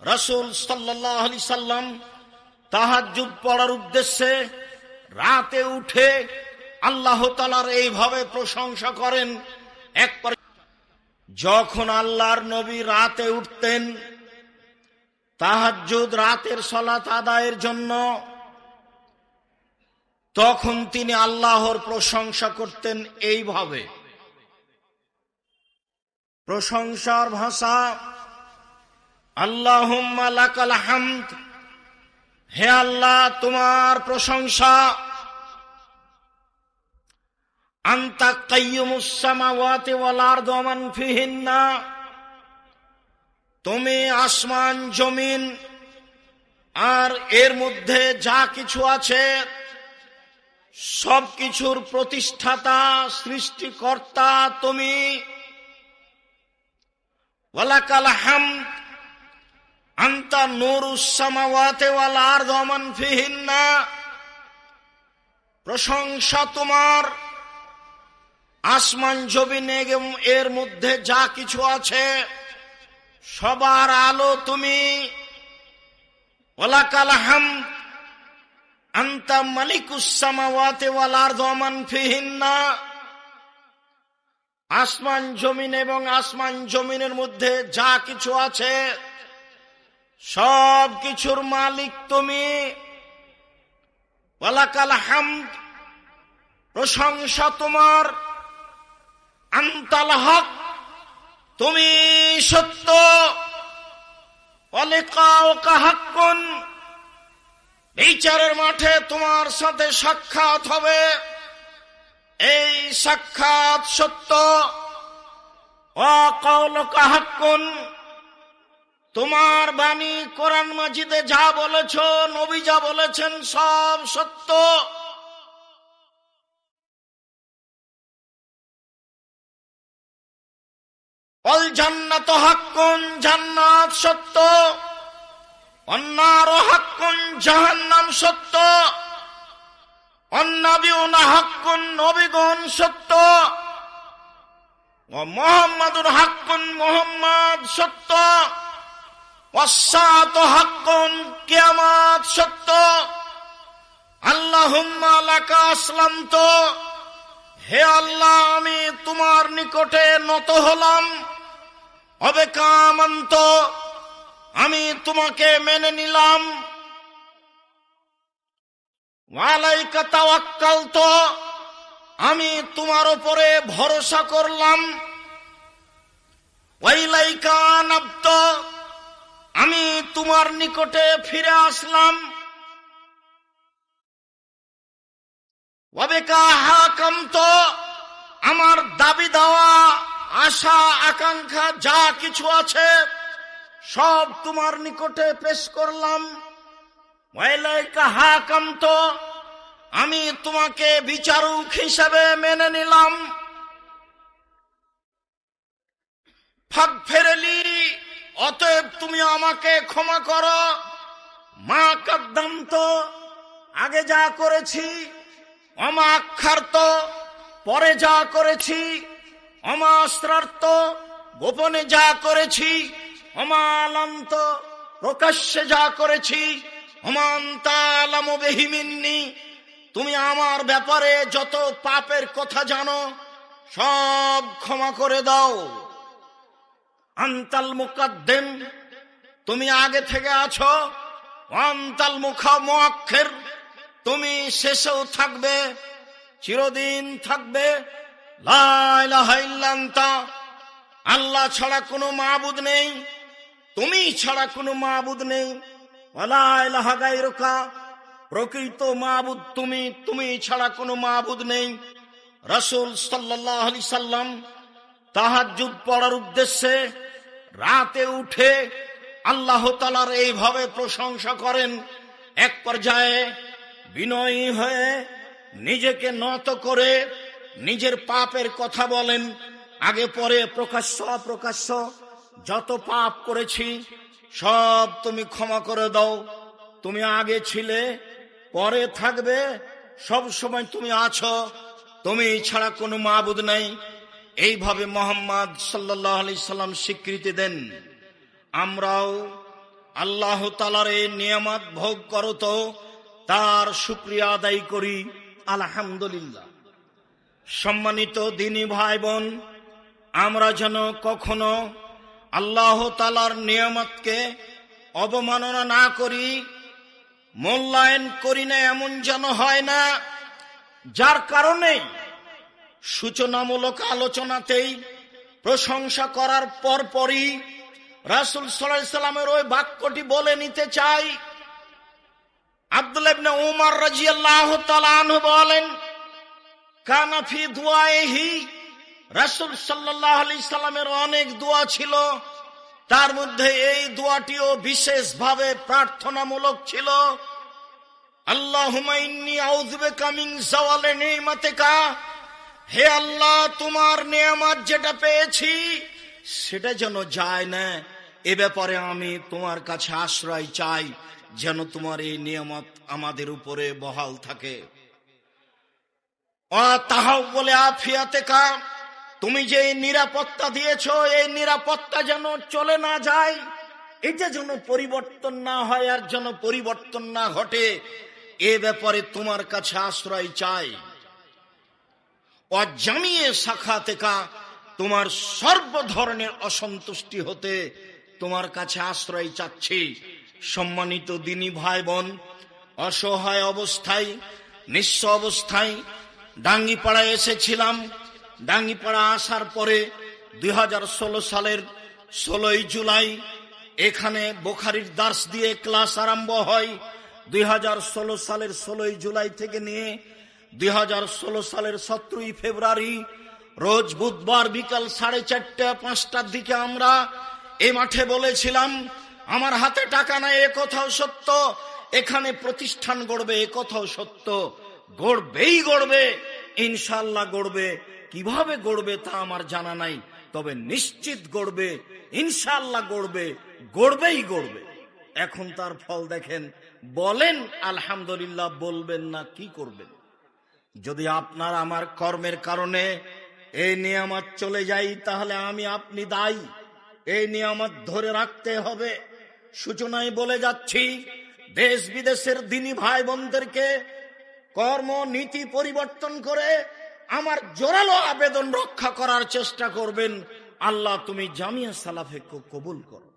রসুল সাল্লাহ আলি সাল্লাম তাহাজুদ পড়ার উদ্দেশ্যে রাতে উঠে আল্লাহ তালার এইভাবে প্রশংসা করেন। একবার যখন আল্লাহর নবী রাতে উঠতেন তাহাজুদ রাতের সলাত আদায়ের জন্য, তখন তিনি আল্লাহর প্রশংসা করতেন এইভাবে। প্রশংসার ভাষা হে আল্লাহ, তোমার প্রশংসা। আন্তা কাইয়ুমুসামাওয়াতি ওয়াল তুমি আসমান, জমিন, আর এর মধ্যে যা কিছু আছে, সব কিছুর প্রতিষ্ঠাতা, সৃষ্টিকর্তা তুমি। ওয়ালাকাল হামদ আন্তা নুরুসামাওয়াতে ওয়াল আরদ ওয়া মান ফিহিন্না প্রশংসা তোমার আসমান এবং এর মধ্যে যা কিছু আছে সবার আলো তুমি ওলাকাল ফিহিন্না আসমান জমিন এবং আসমান জমিনের মধ্যে যা কিছু আছে সব কিছুর মালিক তুমি। ওয়ালাকাল হামদ, প্রশংসা তোমার। আন্তাল হক, তুমি সত্য। বিচারের মাঠে তোমার সাথে সাক্ষাৎ হবে। এই সাক্ষাৎ সত্য। অকৌলকা হাক্কুন তোমার বাণী কোরআন মাজিদে যা বলেছ, নবী যা বলেছেন, সব সত্য। অল জান্নাত হাক্কুন, জান্নাত সত্য। অন্যার হাক্কুন, জাহান্নাম সত্য। অন্নাবিউনা হাক্কুন, নবীগণ সত্য। মোহাম্মদুর হাক্কুন, মোহাম্মদ সত্য। অসাত হাক্কুন, কিয়ামাত সত্য। আল্লাহুম্মা লাকা আসলাম তো হে আল্লাহ, আমি তোমার নিকটে নত হলাম। হবে কামন্ত আমি তোমাকে মেনে নিলাম। আমি তোমার উপরে ভরসা করলাম। ওয়াইলাইকা নাবত আমি তোমার নিকটে ফিরে আসলাম। তো আমার দাবি দেওয়া, আশা, আকাঙ্ক্ষা, যা কিছু আছে, সব তোমার নিকটে পেশ করলাম। হাকাম তো আমি তোমাকে বিচারক হিসাবে মেনে নিলাম। ফাঁক ফেরেলি অতএব তুমি আমাকে ক্ষমা করো। মা কাদ্দাম তো আগে যা করেছি, অমা আক্ষার্ত পরে যা করেছি, অমা অমাস্ত্রার্থ গোপনে যা করেছি অমালান্ত প্রকাশ্যে যা করেছি অমান্তালাম বেহিমিন্নি। তুমি আমার ব্যাপারে যত পাপের কথা জানো, সব ক্ষমা করে দাও। আন্তাল মুকাদ্দেম, তুমি আগে থেকে আছো। আন্তাল মুখা মোয়াক্ষের তুমি শেষেও থাকবে, চিরদিন থাকবে। আল্লাহ ছাড়া কোনো মাবুদ নেই, তুমি ছাড়া কোনো মাবুদ নেই। গাইরকা প্রকৃত মাবুদ তুমি তুমি ছাড়া কোনো মাবুদ নেই। রসুল সাল্লাহ সাল্লাম তাহাজুদ পড়ার উদ্দেশ্যে রাতে উঠে আল্লাহ তালার এইভাবে প্রশংসা করেন, এক পর্যায়ে বিনয়ী হয়ে নিজেকে নত করে নিজের পাপের কথা বলেন। আগে পরে, প্রকাশ্য, অপ্রকাশ্য, যত পাপ করেছি, সব তুমি ক্ষমা করে দাও। তুমি আগে ছিলে, পরে থাকবে, সব সময় তুমি আছো। তুমি ছাড়া কোনো মাবুদ নাই। এইভাবে মোহাম্মদ সাল্লাহ আলি সাল্লাম স্বীকৃতি দেন। আমরাও আল্লাহ তালার এই নিয়ামত ভোগ করো তো, তার শুক্রিয়া আদায় করি। আলহামদুলিল্লাহ। সম্মানিত দিনী ভাই বোন আমরা যেন কখনো আল্লাহ তালার নিয়ামতকে অবমাননা না করি, মূল্যায়ন করি না, এমন যেন হয় না, যার কারণে সূচনামূলক আলোচনাতেই প্রশংসা করার পরপরই রাসুল সাল্লামের ওই বাক্যটি বলে নিতে চাই। আব্দুল ইবনে উমর রাজিয়াল্লাহ তাআলা বলেন কানাফি দুয়াহি রাসুল সাল্লাহ আলি সাল্লামের অনেক দোয়া ছিল। তার মধ্যে এই দোয়াটিও বিশেষভাবে প্রার্থনামূলক ছিল। আল্লাহ কামিং সওয়ালে নেমাতেকা। হে আল্লাহ, তোমার নিয়ামত যেটা পেয়েছি, সেটা যেন যায় না। এ ব্যাপারে আমি তোমার কাছে আশ্রয় চাই, যেন তোমার এই নিয়ামত আমাদের উপরে বহাল থাকে। তাহাও বলে আফিয়াতে কা তুমি যে নিরাপত্তা দিয়েছ, এই নিরাপত্তা যেন চলে না যায়, এটা যেন পরিবর্তন না হয় আর যেন পরিবর্তন না ঘটে, এ ব্যাপারে তোমার কাছে আশ্রয় চাই। অজামিয়ে শাখা তেকা তোমার সর্ব ধরনের অসন্তুষ্টি হতে তোমার কাছে আশ্রয় চাচ্ছি। সম্মানিত দিনী ভাই বোন অসহায় অবস্থায়, নিঃস্ব অবস্থায় ডাঙ্গিপাড়ায় এসেছিলাম। ডাঙ্গিপাড়া আসার পরে দুই হাজার ষোলো সালের ষোলোই জুলাই এখানে বোখারির দাস দিয়ে ক্লাস আরম্ভ হয়। দুই হাজার ষোলো সালের ষোলোই জুলাই থেকে নিয়ে দুই হাজার ষোলো সালের সতেরোই ফেব্রুয়ারি, রোজ বুধবার বিকাল সাড়ে চারটা, পাঁচটার দিকে আমরা এ মাঠে বলেছিলাম, আমার হাতে টাকা নাই, এ কথাও সত্য। এখানে প্রতিষ্ঠান গড়বে, এ কথাও সত্য। গড়বেই গড়বে ইনশাল্লাহ গড়বে। কীভাবে গড়বে তা আমার জানা নাই, তবে নিশ্চিত গড়বে ইনশাল্লাহ গড়বে, গড়বেই গড়বে। এখন তার ফল দেখেন, বলেন, আলহামদুলিল্লাহ, বলবেন না, কি করবেন? যদি আপনার আমার কর্মের কারণে এই নিয়ামত চলে যাই তাহলে আমি আপনি দায়ী। এই নিয়ামত ধরে রাখতে হবে। সূচনায় বলে যাচ্ছি দেশ বিদেশের দিনী ভাই বোনদেরকে কর্ম, নীতি পরিবর্তন করে আমার জোরালো আবেদন রক্ষা করার চেষ্টা করবেন। আল্লাহ তুমি জামিয়া সালাফে কবুল করো।